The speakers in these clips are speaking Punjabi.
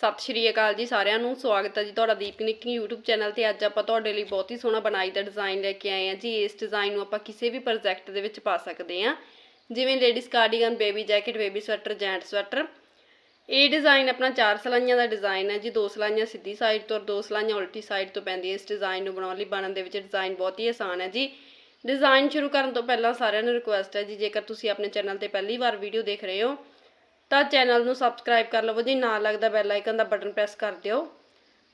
ਸਤਿ ਸ਼੍ਰੀ ਅਕਾਲ ਜੀ ਸਾਰਿਆਂ ਨੂੰ, ਸਵਾਗਤ ਹੈ ਜੀ ਤੁਹਾਡਾ ਦੀਪ ਨਿੱਕੀ YouTube ਚੈਨਲ ਤੇ। ਅੱਜ ਆਪਾਂ ਤੁਹਾਡੇ ਲਈ ਬਹੁਤ ਹੀ ਸੋਹਣਾ ਬਣਾਈ ਦਾ ਡਿਜ਼ਾਈਨ ਲੈ ਕੇ ਆਏ ਹਾਂ ਜੀ। ਇਸ ਡਿਜ਼ਾਈਨ ਨੂੰ ਆਪਾਂ ਕਿਸੇ ਵੀ ਪ੍ਰੋਜੈਕਟ ਦੇ ਵਿੱਚ ਪਾ ਸਕਦੇ ਹਾਂ। ਜਿਵੇਂ ladies cardigan baby jacket baby sweater gent sweater ਇਹ ਡਿਜ਼ਾਈਨ ਆਪਣਾ ਚਾਰ ਸਲਾਈਆਂ ਦਾ ਡਿਜ਼ਾਈਨ ਹੈ ਜੀ। ਦੋ ਸਲਾਈਆਂ ਸਿੱਧੀ ਸਾਈਡ ਤੋਂ ਔਰ ਦੋ ਸਲਾਈਆਂ ਉਲਟੀ ਸਾਈਡ ਤੋਂ ਪੈਂਦੀਆਂ। ਇਸ ਡਿਜ਼ਾਈਨ ਨੂੰ ਬਣਾਉਣ ਲਈ ਬਣਨ ਦੇ ਵਿੱਚ ਡਿਜ਼ਾਈਨ ਬਹੁਤ ਹੀ ਆਸਾਨ ਹੈ ਜੀ। ਡਿਜ਼ਾਈਨ ਸ਼ੁਰੂ ਕਰਨ ਤੋਂ ਪਹਿਲਾਂ ਸਾਰਿਆਂ ਨੂੰ ਰਿਕੁਐਸਟ ਹੈ ਜੀ, ਜੇਕਰ ਤੁਸੀਂ ਆਪਣੇ ਚੈਨਲ ਤੇ ਪਹਿਲੀ ਵਾਰ ਵੀਡੀਓ ਦੇਖ ਰਹੇ ਹੋ ਤਾਂ ਚੈਨਲ ਨੂੰ ਸਬਸਕ੍ਰਾਈਬ ਕਰ ਲਵੋ ਜੀ, ਨਾਲ ਲੱਗਦਾ ਬੈਲ ਆਈਕਨ ਦਾ ਬਟਨ ਪ੍ਰੈਸ ਕਰ ਦਿਓ।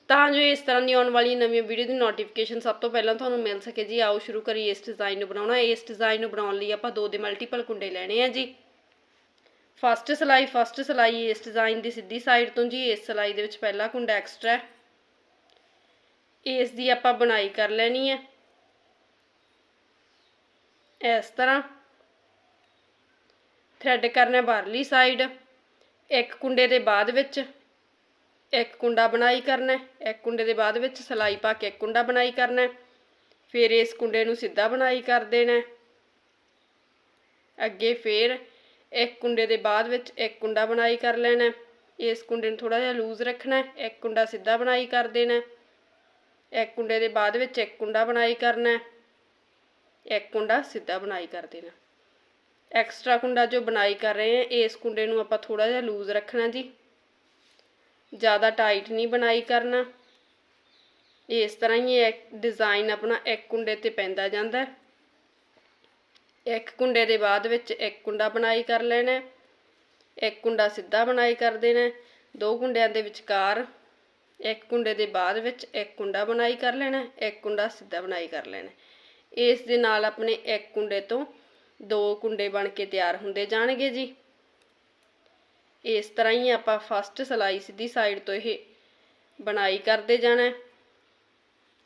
ਤਾਂ ਜੋ ਇਸ ਤਰ੍ਹਾਂ ਦੀ ਆਉਣ ਵਾਲੀ ਨਵੀਂ ਵੀਡੀਓ ਦੀ ਨੋਟੀਫਿਕੇਸ਼ਨ ਸਭ ਤੋਂ ਪਹਿਲਾਂ ਤੁਹਾਨੂੰ ਮਿਲ ਸਕੇ ਜੀ। ਆਓ ਸ਼ੁਰੂ ਕਰੀਏ ਇਸ ਡਿਜ਼ਾਈਨ ਨੂੰ ਬਣਾਉਣਾ। ਇਸ ਡਿਜ਼ਾਈਨ ਨੂੰ ਬਣਾਉਣ ਲਈ ਆਪਾਂ ਦੋ ਦੇ ਮਲਟੀਪਲ ਕੁੰਡੇ ਲੈਣੇ ਆ ਜੀ। ਫਸਟ ਸਲਾਈ ਫਸਟ ਸਲਾਈ ਇਸ ਡਿਜ਼ਾਈਨ ਦੀ ਸਿੱਧੀ ਸਾਈਡ ਤੋਂ ਜੀ। ਇਸ ਸਲਾਈ ਦੇ ਵਿੱਚ ਪਹਿਲਾ ਕੁੰਡਾ ਐਕਸਟਰਾ ਇਸ ਦੀ ਆਪਾਂ ਬਣਾਈ ਕਰ ਲੈਣੀ ਹੈ। ਇਸ ਤਰ੍ਹਾਂ। ਥ੍ਰੈਡ ਕਰਨਾ ਬਾਹਰਲੀ ਸਾਈਡ ਇੱਕ ਕੁੰਡੇ ਦੇ ਬਾਅਦ ਵਿੱਚ ਇੱਕ ਕੁੰਡਾ ਬਣਾਈ ਕਰਨਾ ਇੱਕ ਕੁੰਡੇ ਦੇ ਬਾਅਦ ਵਿੱਚ ਸਲਾਈ ਪਾ ਕੇ ਇੱਕ ਕੁੰਡਾ ਬਣਾਈ ਕਰਨਾ ਫਿਰ ਇਸ ਕੁੰਡੇ ਨੂੰ ਸਿੱਧਾ ਬਣਾਈ ਕਰ ਦੇਣਾ ਅੱਗੇ ਫਿਰ ਇੱਕ ਕੁੰਡੇ ਦੇ ਬਾਅਦ ਵਿੱਚ ਇੱਕ ਕੁੰਡਾ ਬਣਾਈ ਕਰ ਲੈਣਾ ਇਸ ਕੁੰਡੇ ਨੂੰ ਥੋੜਾ ਜਿਹਾ ਲੂਜ਼ ਰੱਖਣਾ ਇੱਕ ਕੁੰਡਾ ਸਿੱਧਾ ਬਣਾਈ ਕਰ ਦੇਣਾ ਇੱਕ ਕੁੰਡੇ ਦੇ ਬਾਅਦ ਵਿੱਚ ਇੱਕ ਕੁੰਡਾ ਬਣਾਈ ਕਰਨਾ ਇੱਕ ਕੁੰਡਾ ਸਿੱਧਾ ਬਣਾਈ ਕਰ ਦੇਣਾ ਐਕਸਟਰਾ ਕੁੰਡਾ ਜੋ ਬਣਾਈ ਕਰ ਰਹੇ ਹਾਂ, ਇਸ ਕੁੰਡੇ ਨੂੰ ਆਪਾਂ ਥੋੜਾ ਜਿਹਾ ਲੂਜ਼ ਰੱਖਣਾ ਜੀ। ਜ਼ਿਆਦਾ ਟਾਈਟ ਨਹੀਂ ਬਣਾਈ ਕਰਨਾ। ਇਸ ਤਰ੍ਹਾਂ ਹੀ ਇਹ ਡਿਜ਼ਾਈਨ ਆਪਣਾ ਇੱਕ ਕੁੰਡੇ ਤੇ ਪੈਂਦਾ ਜਾਂਦਾ। ਹੈ ਇੱਕ ਕੁੰਡੇ ਦੇ ਬਾਅਦ ਵਿੱਚ ਇੱਕ ਕੁੰਡਾ ਬਣਾਈ ਕਰ ਲੈਣਾ। ਇੱਕ ਕੁੰਡਾ ਸਿੱਧਾ ਬਣਾਈ ਕਰ ਦੇਣਾ। ਦੋ ਕੁੰਡਿਆਂ ਦੇ ਵਿਚਕਾਰ ਇੱਕ ਕੁੰਡੇ ਦੇ ਬਾਅਦ ਵਿੱਚ ਇੱਕ ਕੁੰਡਾ ਬਣਾਈ ਕਰ ਲੈਣਾ, ਇੱਕ ਕੁੰਡਾ ਸਿੱਧਾ ਬਣਾਈ ਕਰ ਲੈਣਾ। ਇਸ ਦੇ ਨਾਲ ਆਪਣੇ ਇੱਕ ਕੁੰਡੇ ਤੋਂ ਦੋ ਕੁੰਡੇ ਬਣ ਕੇ ਤਿਆਰ ਹੁੰਦੇ ਜਾਣਗੇ ਜੀ। ਇਸ ਤਰ੍ਹਾਂ ਹੀ ਆਪਾਂ ਫਸਟ ਸਲਾਈ ਸਿੱਧੀ ਸਾਈਡ ਤੋਂ ਇਹ ਬਣਾਈ ਕਰਦੇ ਜਾਣਾ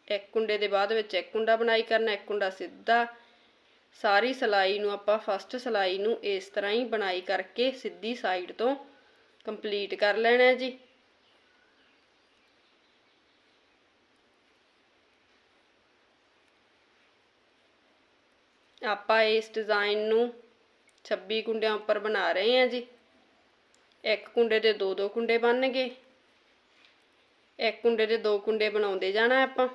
ਇੱਕ ਕੁੰਡੇ ਦੇ ਬਾਅਦ ਵਿੱਚ ਇੱਕ ਕੁੰਡਾ ਬਣਾਈ ਕਰਨਾ, ਇੱਕ ਕੁੰਡਾ ਸਿੱਧਾ। ਸਾਰੀ ਸਲਾਈ ਨੂੰ ਆਪਾਂ ਫਸਟ ਸਲਾਈ ਨੂੰ ਇਸ ਤਰ੍ਹਾਂ ਹੀ ਬਣਾਈ ਕਰਕੇ ਸਿੱਧੀ ਸਾਈਡ ਤੋਂ ਕੰਪਲੀਟ ਕਰ ਲੈਣਾ ਜੀ। ਆਪਾਂ ਇਸ ਡਿਜ਼ਾਈਨ ਨੂੰ 26 ਕੁੰਡਿਆਂ ਉੱਪਰ ਬਣਾ ਰਹੇ ਹਾਂ ਜੀ। ਇੱਕ ਕੁੰਡੇ ਦੇ ਦੋ ਦੋ ਕੁੰਡੇ ਬਣਨਗੇ ਇੱਕ ਕੁੰਡੇ ਦੇ ਦੋ ਕੁੰਡੇ ਬਣਾਉਂਦੇ ਜਾਣਾ ਆਪਾਂ।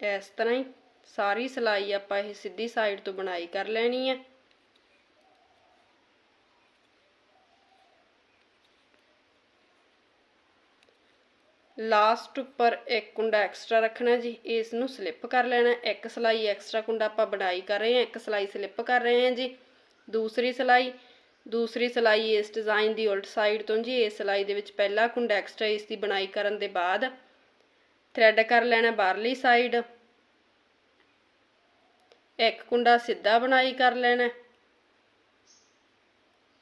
ਇਸ ਤਰ੍ਹਾਂ ਹੀ ਸਾਰੀ ਸਿਲਾਈ ਆਪਾਂ ਇਹ ਸਿੱਧੀ ਸਾਈਡ ਤੋਂ ਬਣਾਈ ਕਰ ਲੈਣੀ ਹੈ ਲਾਸਟ ਉੱਪਰ ਇੱਕ ਕੁੰਡਾ ਐਕਸਟਰਾ ਰੱਖਣਾ ਜੀ ਇਸ ਨੂੰ ਸਲਿੱਪ ਕਰ ਲੈਣਾ। ਇੱਕ ਸਲਾਈ ਐਕਸਟਰਾ ਕੁੰਡਾ ਆਪਾਂ ਬਣਾਈ ਕਰ ਰਹੇ ਹਾਂ, ਇੱਕ ਸਲਾਈ ਸਲਿੱਪ ਕਰ ਰਹੇ ਹਾਂ ਜੀ। ਦੂਸਰੀ ਸਲਾਈ ਦੂਸਰੀ ਸਲਾਈ ਇਸ ਡਿਜ਼ਾਈਨ ਦੀ ਉਲਟ ਸਾਈਡ ਤੋਂ ਜੀ, ਇਸ ਸਲਾਈ ਦੇ ਵਿੱਚ ਪਹਿਲਾ ਕੁੰਡਾ ਐਕਸਟਰਾ ਇਸ ਦੀ ਬਣਾਈ ਕਰਨ ਦੇ ਬਾਅਦ ਥ੍ਰੈਡ ਕਰ ਲੈਣਾ ਬਾਹਰਲੀ ਸਾਈਡ ਇੱਕ ਕੁੰਡਾ ਸਿੱਧਾ ਬਣਾਈ ਕਰ ਲੈਣਾ।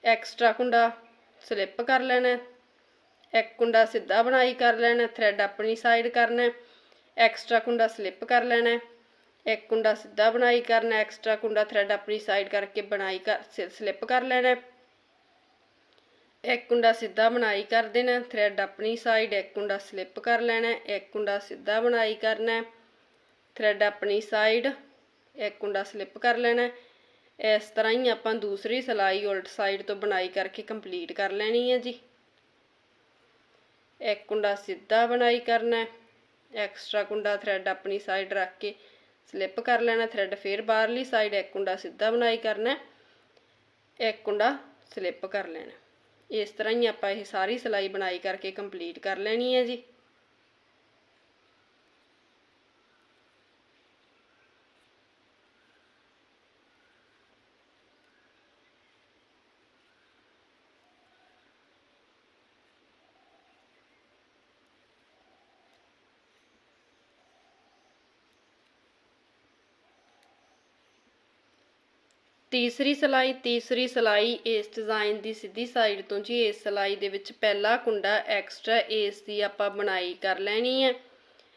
ਐਕਸਟਰਾ ਕੁੰਡਾ ਸਲਿੱਪ ਕਰ ਲੈਣਾ। ਇੱਕ ਕੁੰਡਾ ਸਿੱਧਾ ਬਣਾਈ ਕਰ ਲੈਣਾ ਥ੍ਰੈਡ ਆਪਣੀ ਸਾਈਡ ਕਰਨਾ, ਐਕਸਟਰਾ ਕੁੰਡਾ ਸਲਿੱਪ ਕਰ ਲੈਣਾ, ਇੱਕ ਕੁੰਡਾ ਸਿੱਧਾ ਬਣਾਈ ਕਰਨਾ, ਐਕਸਟਰਾ ਕੁੰਡਾ ਥ੍ਰੈਡ ਆਪਣੀ ਸਾਈਡ ਕਰਕੇ ਬਣਾਈ ਕਰ ਸਲਿੱਪ ਕਰ ਲੈਣਾ। ਇੱਕ ਕੁੰਡਾ ਸਿੱਧਾ ਬਣਾਈ ਕਰ ਦੇਣਾ ਥ੍ਰੈਡ ਆਪਣੀ ਸਾਈਡ ਇੱਕ ਕੁੰਡਾ ਸਲਿੱਪ ਕਰ ਲੈਣਾ, ਇੱਕ ਕੁੰਡਾ ਸਿੱਧਾ ਬਣਾਈ ਕਰਨਾ ਥ੍ਰੈਡ ਆਪਣੀ ਸਾਈਡ ਇੱਕ ਕੁੰਡਾ ਸਲਿੱਪ ਕਰ ਲੈਣਾ ਇਸ ਤਰ੍ਹਾਂ ਹੀ ਆਪਾਂ ਦੂਸਰੀ ਸਲਾਈ ਉਲਟ ਸਾਈਡ ਤੋਂ ਬਣਾਈ ਕਰਕੇ ਕੰਪਲੀਟ ਕਰ ਲੈਣੀ ਹੈ ਜੀ। ਇੱਕ ਕੁੰਡਾ ਸਿੱਧਾ ਬਣਾਈ ਕਰਨਾ ਐਕਸਟਰਾ ਕੁੰਡਾ ਥ੍ਰੈਡ ਆਪਣੀ ਸਾਈਡ ਰੱਖ ਕੇ ਸਲਿੱਪ ਕਰ ਲੈਣਾ ਥ੍ਰੈਡ ਫੇਰ ਬਾਹਰਲੀ ਸਾਈਡ ਇੱਕ ਕੁੰਡਾ ਸਿੱਧਾ ਬਣਾਈ ਕਰਨਾ ਇੱਕ ਕੁੰਡਾ ਸਲਿੱਪ ਕਰ ਲੈਣਾ ਇਸ ਤਰ੍ਹਾਂ ਹੀ ਆਪਾਂ ਇਹ ਸਾਰੀ ਸਲਾਈ ਬਣਾਈ ਕਰਕੇ ਕੰਪਲੀਟ ਕਰ ਲੈਣੀ ਹੈ ਜੀ। ਤੀਸਰੀ ਸਲਾਈ ਤੀਸਰੀ ਸਲਾਈ, ਇਸ ਡਿਜ਼ਾਈਨ ਦੀ ਸਿੱਧੀ ਸਾਈਡ ਤੋਂ ਜੀ, ਇਸ ਸਲਾਈ ਦੇ ਵਿੱਚ ਪਹਿਲਾ ਕੁੰਡਾ ਐਕਸਟਰਾ ਇਸ ਦੀ ਆਪਾਂ ਬਣਾਈ ਕਰ ਲੈਣੀ ਹੈ।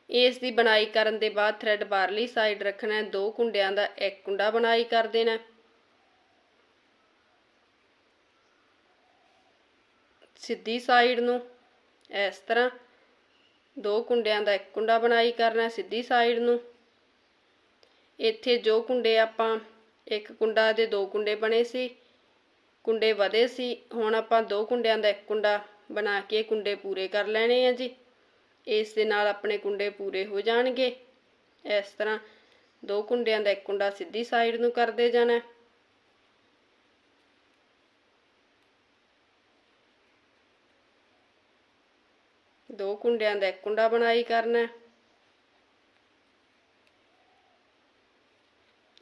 ਇਸ ਦੀ ਬਣਾਈ ਕਰਨ ਦੇ ਬਾਅਦ ਥ੍ਰੈਡ ਬਾਹਰਲੀ ਸਾਈਡ ਰੱਖਣਾ ਹੈ, ਦੋ ਕੁੰਡਿਆਂ ਦਾ ਇੱਕ ਕੁੰਡਾ ਬਣਾਈ ਕਰ ਦੇਣਾ ਸਿੱਧੀ ਸਾਈਡ ਨੂੰ ਇਸ ਤਰ੍ਹਾਂ ਦੋ ਕੁੰਡਿਆਂ ਦਾ ਇੱਕ ਕੁੰਡਾ ਬਣਾਈ ਕਰਨਾ ਸਿੱਧੀ ਸਾਈਡ ਨੂੰ। ਇੱਥੇ ਜੋ ਕੁੰਡੇ ਆਪਾਂ ਇੱਕ ਕੁੰਡਾ ਦੇ ਦੋ ਕੁੰਡੇ ਬਣੇ ਸੀ, ਕੁੰਡੇ ਵਧੇ ਸੀ, ਹੁਣ ਆਪਾਂ ਦੋ ਕੁੰਡਿਆਂ ਦਾ ਇੱਕ ਕੁੰਡਾ ਬਣਾ ਕੇ ਕੁੰਡੇ ਪੂਰੇ ਕਰ ਲੈਣੇ ਆ ਜੀ। ਇਸ ਦੇ ਨਾਲ ਆਪਣੇ ਕੁੰਡੇ ਪੂਰੇ ਹੋ ਜਾਣਗੇ। ਇਸ ਤਰ੍ਹਾਂ ਦੋ ਕੁੰਡਿਆਂ ਦਾ ਇੱਕ ਕੁੰਡਾ ਸਿੱਧੀ ਸਾਈਡ ਨੂੰ ਕਰਦੇ ਜਾਣਾ। ਦੋ ਕੁੰਡਿਆਂ ਦਾ ਇੱਕ ਕੁੰਡਾ ਬਣਾਈ ਕਰਨਾ।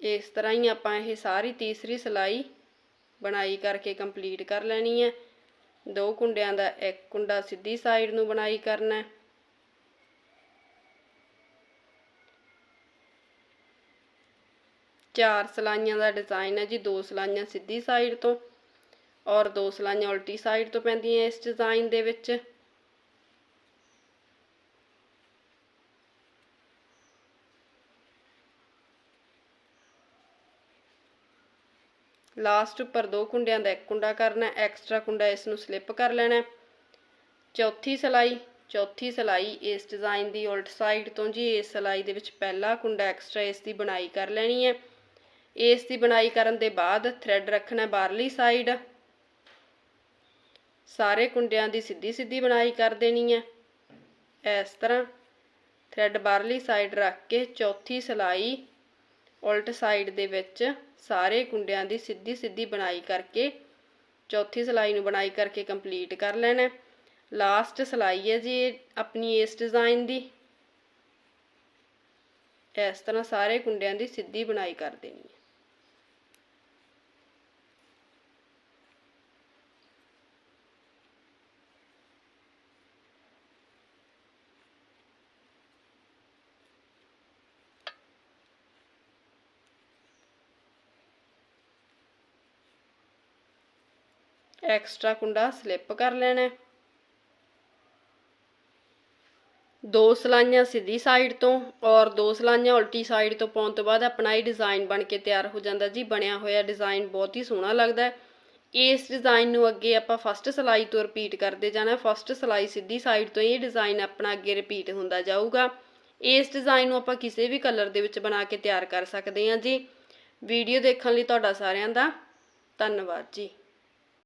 ਇਸ ਤਰ੍ਹਾਂ ਹੀ ਆਪਾਂ ਇਹ ਸਾਰੀ ਤੀਸਰੀ ਸਲਾਈ ਬਣਾਈ ਕਰਕੇ ਕੰਪਲੀਟ ਕਰ ਲੈਣੀ ਹੈ। ਦੋ ਕੁੰਡਿਆਂ ਦਾ ਇੱਕ ਕੁੰਡਾ ਸਿੱਧੀ ਸਾਈਡ ਨੂੰ ਬਣਾਈ ਕਰਨਾ ਹੈ। ਚਾਰ ਸਲਾਈਆਂ ਦਾ ਡਿਜ਼ਾਈਨ ਹੈ ਜੀ, ਦੋ ਸਲਾਈਆਂ ਸਿੱਧੀ ਸਾਈਡ ਤੋਂ ਔਰ ਦੋ ਸਲਾਈਆਂ ਉਲਟੀ ਸਾਈਡ ਤੋਂ ਪੈਂਦੀਆਂ ਇਸ ਡਿਜ਼ਾਈਨ ਦੇ ਵਿੱਚ। ਲਾਸਟ ਉੱਪਰ ਦੋ ਕੁੰਡਿਆਂ ਦਾ ਇੱਕ ਕੁੰਡਾ ਕਰਨਾ ਐਕਸਟਰਾ ਕੁੰਡਾ ਇਸ ਨੂੰ ਸਲਿੱਪ ਕਰ ਲੈਣਾ ਚੌਥੀ ਸਲਾਈ ਚੌਥੀ ਸਲਾਈ ਇਸ ਡਿਜ਼ਾਈਨ ਦੀ ਉਲਟ ਸਾਈਡ ਤੋਂ ਜੀ, ਇਸ ਸਲਾਈ ਦੇ ਵਿੱਚ ਪਹਿਲਾ ਕੁੰਡਾ ਐਕਸਟਰਾ ਇਸ ਦੀ ਬਣਾਈ ਕਰ ਲੈਣੀ ਹੈ। ਇਸ ਦੀ ਬਣਾਈ ਕਰਨ ਦੇ ਬਾਅਦ ਥ੍ਰੈਡ ਰੱਖਣਾ ਬਾਹਰਲੀ ਸਾਈਡ। ਸਾਰੇ ਕੁੰਡਿਆਂ ਦੀ ਸਿੱਧੀ ਸਿੱਧੀ ਬਣਾਈ ਕਰ ਦੇਣੀ ਹੈ। ਇਸ ਤਰ੍ਹਾਂ ਥ੍ਰੈਡ ਬਾਹਰਲੀ ਸਾਈਡ ਰੱਖ ਕੇ ਚੌਥੀ ਸਲਾਈ ਉਲਟ ਸਾਈਡ ਦੇ ਵਿੱਚ ਸਾਰੇ ਕੁੰਡਿਆਂ ਦੀ ਸਿੱਧੀ ਸਿੱਧੀ ਬਣਾਈ ਕਰਕੇ, ਚੌਥੀ ਸਲਾਈ ਨੂੰ ਬਣਾਈ ਕਰਕੇ ਕੰਪਲੀਟ ਕਰ ਲੈਣਾ। ਲਾਸਟ ਸਲਾਈ ਹੈ ਜੀ ਇਹ, ਆਪਣੀ ਇਸ ਡਿਜ਼ਾਈਨ ਦੀ। ਇਸ ਤਰ੍ਹਾਂ ਸਾਰੇ ਕੁੰਡਿਆਂ ਦੀ ਸਿੱਧੀ ਬਣਾਈ ਕਰ ਦੇਣੀ ਹੈ। ਐਕਸਟਰਾ ਕੁੰਡਾ ਸਲਿੱਪ ਕਰ ਲੈਣਾ ਦੋ ਸਲਾਈਆਂ ਸਿੱਧੀ ਸਾਈਡ ਤੋਂ ਔਰ ਦੋ ਸਲਾਈਆਂ ਉਲਟੀ ਸਾਈਡ ਤੋਂ ਪਾਉਣ ਤੋਂ ਬਾਅਦ ਆਪਣਾ ਇਹ ਡਿਜ਼ਾਈਨ ਬਣ ਕੇ ਤਿਆਰ ਹੋ ਜਾਂਦਾ ਜੀ। ਬਣਿਆ ਹੋਇਆ ਡਿਜ਼ਾਈਨ ਬਹੁਤ ਹੀ ਸੋਹਣਾ ਲੱਗਦਾ ਹੈ। ਇਸ ਡਿਜ਼ਾਈਨ ਨੂੰ ਅੱਗੇ ਆਪਾਂ ਫਸਟ ਸਲਾਈ ਤੋਂ ਰਿਪੀਟ ਕਰਦੇ ਜਾਣਾ। ਫਸਟ ਸਲਾਈ ਸਿੱਧੀ ਸਾਈਡ ਤੋਂ ਇਹ ਡਿਜ਼ਾਈਨ ਆਪਣਾ ਅੱਗੇ ਰਿਪੀਟ ਹੁੰਦਾ ਜਾਊਗਾ। ਇਸ ਡਿਜ਼ਾਈਨ ਨੂੰ ਆਪਾਂ ਕਿਸੇ ਵੀ ਕਲਰ ਦੇ ਵਿੱਚ ਬਣਾ ਕੇ ਤਿਆਰ ਕਰ ਸਕਦੇ ਹਾਂ ਜੀ। ਵੀਡੀਓ ਦੇਖਣ ਲਈ ਤੁਹਾਡਾ ਸਾਰਿਆਂ ਦਾ ਧੰਨਵਾਦ ਜੀ।